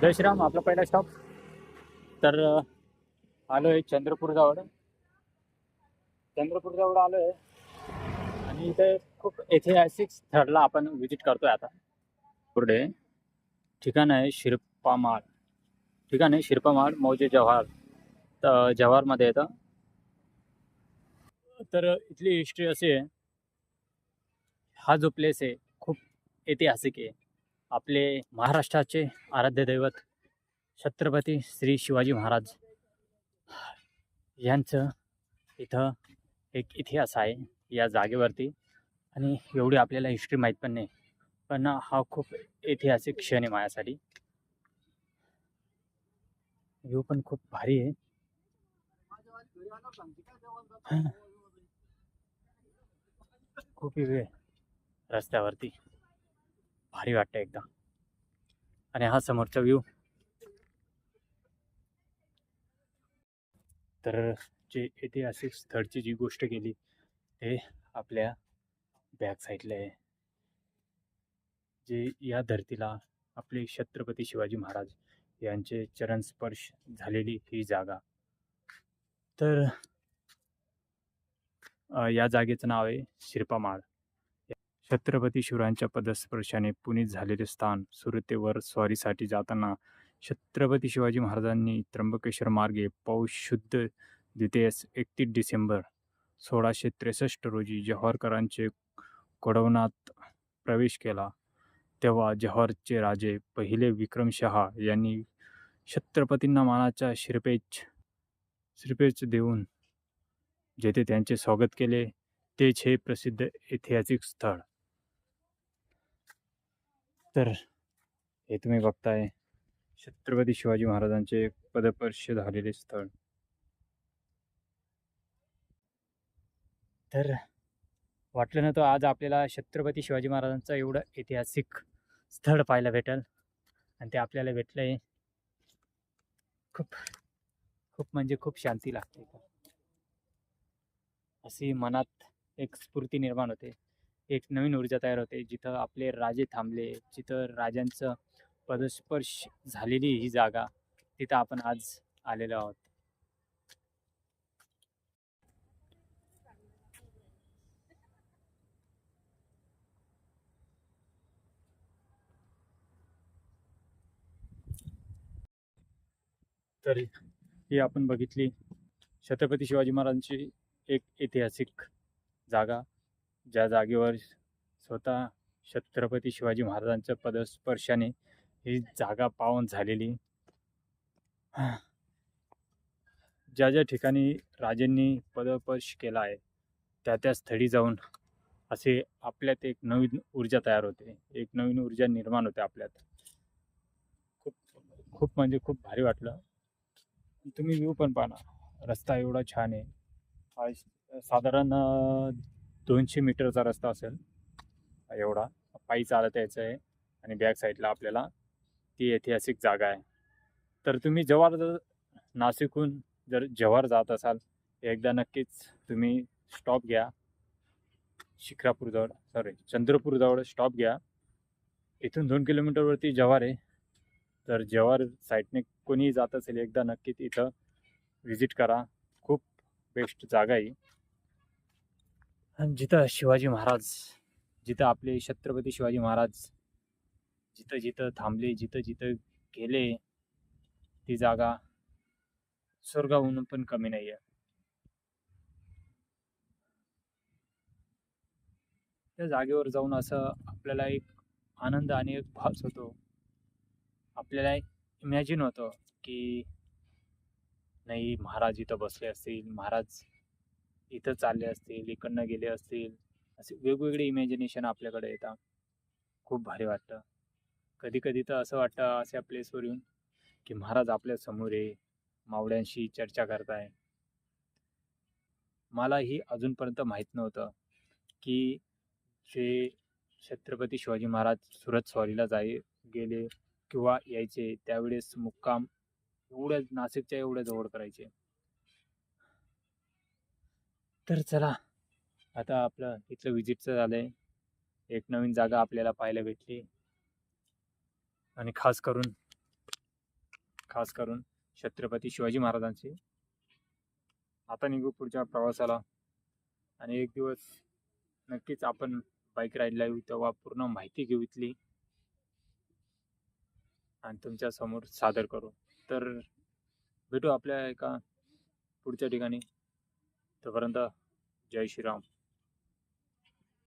जय श्रीराम आपला पहिला स्टॉप तर आलो आहे चंद्रपूरजवळ चंद्रपूरजवळ आलो आहे आणि इथे खूप ऐतिहासिक स्थळला आपण व्हिजिट करतोय आता. पुढे ठिकाण आहे शिरपामाळ. ठिकाण आहे शिरपामाळ मौजे जव्हार. तर जव्हारमध्ये येतं तर इथली हिस्ट्री अशी आहे. हा जो प्लेस आहे खूप ऐतिहासिक आहे. आपले महाराष्ट्राचे आराध्य दैवत छत्रपती श्री शिवाजी महाराज यांचं इथं एक इतिहास आहे या जागेवरती. आणि एवढी आपल्याला हिस्ट्री माहीत पण नाही. पण हा खूप ऐतिहासिक क्षण आहे माझ्यासाठी. व्ह्यू पण खूप भारी आहे. खूप वेळ रस्त्यावरती. भारी वाटतं एकदम. आणि हा समोरचा व्ह्यू तर जे ऐतिहासिक स्थळची जी गोष्ट केली ते आपल्या बॅक साईडला आहे. जे या धर्तीला आपले छत्रपती शिवाजी महाराज यांचे चरण स्पर्श झालेली ही जागा. तर या जागेचं नाव आहे शिरपामाळ. छत्रपती शिवरायांच्या पदस्पर्शाने पुनीत झालेले स्थान सुरतेवर स्वारीसाठी जाताना छत्रपती शिवाजी महाराजांनी त्र्यंबकेश्वर मार्गे पौष शुद्ध द्वितीयस एकतीस डिसेंबर सोळाशे त्रेसष्ट रोजी जव्हारकरांचे कोडवनात प्रवेश केला. तेव्हा जव्हारचे राजे पहिले विक्रमशहा यांनी छत्रपतींना मानाच्या शिरपेच शिरपेच देऊन जेथे त्यांचे स्वागत केले तेच हे प्रसिद्ध ऐतिहासिक स्थळ. तर हे तुम्ही बघताय छत्रपती शिवाजी महाराजांचे पदपर्श झालेले स्थळ. तर वाटलं नव्हतं आज आपल्याला छत्रपती शिवाजी महाराजांचं एवढं ऐतिहासिक स्थळ पाहायला भेटेल. आणि ते आपल्याला भेटलं आहे खूप खूप म्हणजे खूप शांती लागते. अशी मनात एक स्फूर्ती निर्माण होते. एक नवीन ऊर्जा तयार होते जिथं आपले राजे थांबले जिथं राजांचं पदस्पर्श झालेली ही जागा तिथं आपण आज आलेलो आहोत. तर ही आपण बघितली छत्रपती शिवाजी महाराजांची एक ऐतिहासिक जागा. ज्या जागेवर स्वतः छत्रपती शिवाजी महाराजांच्या पदस्पर्शाने ही जागा पावन झालेली. ज्या ज्या ठिकाणी राजांनी पदस्पर्श केला आहे त्या त्या स्थळी जाऊन असे आपल्यात एक नवीन ऊर्जा तयार होते. एक नवीन ऊर्जा निर्माण होते आपल्यात. खूप खूप म्हणजे खूप भारी वाटलं. तुम्ही व्ह्यू पण पाहा रस्ता एवढा छान आहे. साधारण दोनशे मीटरचा रस्ता असेल. एवढा. पायी चालत यायचं आहे आणि बॅक साईडला आपल्याला ती ऐतिहासिक जागा आहे. तर तुम्ही जव्हार जर नाशिकहून जर जव्हार जात असाल एकदा नक्कीच तुम्ही स्टॉप घ्या. शिखरापूरजवळ सॉरी चंद्रपूरजवळ स्टॉप घ्या. इथून दोन किलोमीटरवरती जव्हार आहे. तर जव्हार साईडने कोणीही जात असेल एकदा नक्कीच इथं व्हिजिट करा. खूप बेस्ट जागा आहे. जिथं शिवाजी महाराज जिथं आपले छत्रपती शिवाजी महाराज जिथं जिथं थांबले जिथं जिथं गेले ती जागा स्वर्गाहून पण कमी नाही आहे त्या जागेवर जाऊन असं आपल्याला एक आनंद आणि एक भास होतो. आपल्याला इमॅजिन होतं की नाही महाराज इथं बसले असतील महाराज इथं चालले असतील इकडनं गेले असतील असे वेगवेगळे इमॅजिनेशन आपल्याकडे येतात. खूप भारी वाटतं. कधी कधी तर असं वाटतं अशा प्लेसवर येऊन की महाराज आपल्यासमोर आहे मावळ्यांशी चर्चा करताय. मलाही अजूनपर्यंत माहीत नव्हतं की जे छत्रपती शिवाजी महाराज सुरत स्वारीला जाय गेले किंवा यायचे त्यावेळेस मुक्काम एवढ्या नाशिकच्या एवढ्या जवळ करायचे. तर चला आता आपलं इथलं विजिटचं आहे एक नवीन जागा आपल्याला पाहायला भेटली. आणि खास करून खास करून छत्रपती शिवाजी महाराजांची. आता निघू पुढच्या प्रवासाला. आणि एक दिवस नक्कीच आपण बाईक राईडला येऊ तेव्हा पूर्ण माहिती घेऊ इथली. आणि तुमच्यासमोर सादर करू. तर भेटू आपल्या एका पुढच्या ठिकाणी. तोपर्यंत जय श्रीराम.